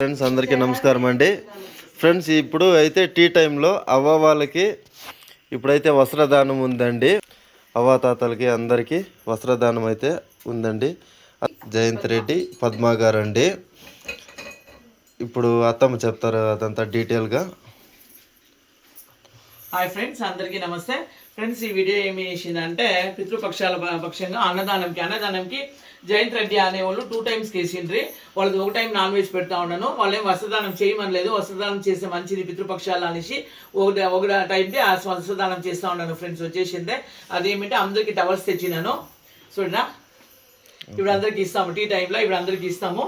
Friends అందరికీ నమస్కారం అండి. ఫ్రెండ్స్ ఇప్పుడు అయితే టీ టైంలో అవ్వ వాళ్ళకి ఇప్పుడైతే వస్త్రదానం ఉందండి. అవ్వ తాతలకి అందరికీ వస్త్రదానం అయితే ఉందండి. జయంత్ రెడ్డి పద్మా గారు అండి ఇప్పుడు అత్తమ్మ చెప్తారు అదంతా డీటెయిల్గా హాయ్ ఫ్రెండ్స్ అందరికీ నమస్తే. ఫ్రెండ్స్ ఈ వీడియో ఏమి చేసిందంటే పితృపక్షాల పక్షంగా అన్నదానంకి అన్నదానంకి జయంత్ రెడ్డి అనే వాళ్ళు టూ టైమ్స్ కేసిండ్రి. వాళ్ళకి ఒక టైం నాన్ వెజ్ పెడతా ఉన్నాను. వాళ్ళు ఏం వస్త్రదానం చేయమని లేదు వస్త్రదానం చేస్తే మంచిది పితృపక్షాలు అనేసి ఒక ఒక టైంకి ఆ వస్త్రదానం చేస్తా ఉన్నాను ఫ్రెండ్స్ వచ్చేసిందే. అదేమిటంటే అందరికి టవర్స్ తెచ్చినాను. చూడనా ఇప్పుడు అందరికి ఇస్తాము. టీ టైంలో ఇప్పుడు అందరికి ఇస్తాము.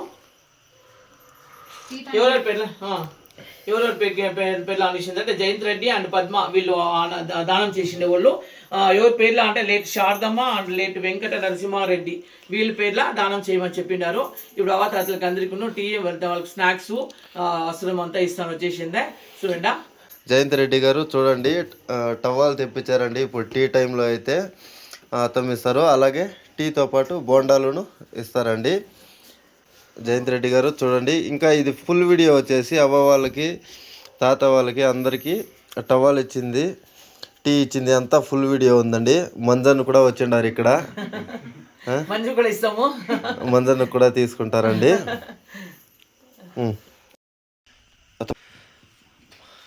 ఎవరెవరి పేర్ల ఎవరో ఎవరెవరి పేరు పేర్లు అనేసింది అంటే జయంత్ రెడ్డి అండ్ పద్మ వీళ్ళు దానం చేసిండే వాళ్ళు. ఎవరి పేర్ల అంటే late Sharadamma and late Venkata Narasimha Reddy వీళ్ళ పేర్ల దానం చేయమని చెప్పినారు. ఇప్పుడు అవతాతలకు అందరికీ టీ వాళ్ళకి స్నాక్స్ వస్త్రం అంతా ఇస్తాను వచ్చేసిందే. చూడండి. జయంత్ రెడ్డి గారు చూడండి టవాల్ తెప్పించారండి. ఇప్పుడు టీ టైంలో అయితే ఆ, అలాగే టీతో పాటు బోండాలను ఇస్తారండి. జయంత్ రెడ్డి గారు చూడండి. ఇంకా ఇది ఫుల్ వీడియో వచ్చేసి అవ్వ వాళ్ళకి తాత వాళ్ళకి అందరికీ టవాల్ ఇచ్చింది టీ ఇచ్చింది. అంతా ఫుల్ వీడియో ఉందండి. మంజన్ కూడా వచ్చిండారు ఇక్కడ. మంజన్ కూడా తీసుకుంటారండి.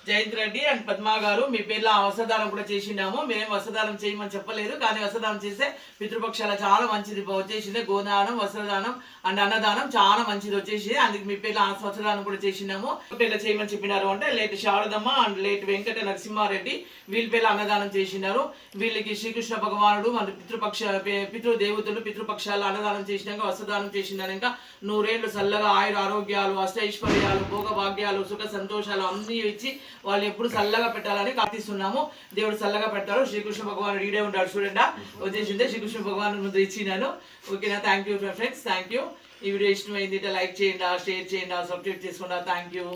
జయంత్ రెడ్డి అండ్ పద్మా గారు మీ పేర్లో వస్త్రదానం కూడా చేసినాము మేము వస్త్రదానం చేయమని చెప్పలేదు కానీ వస్త్రదానం చేస్తే పితృపక్షాల చాలా మంచిది. వచ్చేసింది గోదానం వస్త్రదానం అండ్ అన్నదానం చాలా మంచిది వచ్చేసింది. అందుకు మీ పేర్ల వస్త్రదానం కూడా చేసినాము పేర్లు చేయమని చెప్పినారు అంటే late Sharadamma and late Venkata Narasimha Reddy వీళ్ళ పేర్ల అన్నదానం చేసినారు వీళ్ళకి శ్రీకృష్ణ భగవానుడు మన పితృపక్ష పితృదేవతలు పితృపక్షాల అన్నదానం చేసినాక వస్త్రదానం చేసినాక నూరేళ్ళు చల్లగా ఆయుర ఆరోగ్యాలు అష్టైశ్వర్యాలు భోగభాగ్యాలు సుఖ సంతోషాలు అన్నీ ఇచ్చి వాళ్ళు ఎప్పుడు చల్లగా పెట్టాలని ప్రార్థిస్తున్నాము. దేవుడు చల్లగా పెడతాడు. శ్రీకృష్ణ భగవాన్ ఈడే ఉంటాడు చూడండి. వచ్చేసిందే శ్రీకృష్ణ భగవాన్ ముందు ఇచ్చినాను. ఓకేనా thank you friends thank you ఈ వీడియో ఇష్టమైంది లైక్ చేయండి షేర్ చేయండి సబ్స్క్రైబ్ చేసుకున్నా థ్యాంక్ యూ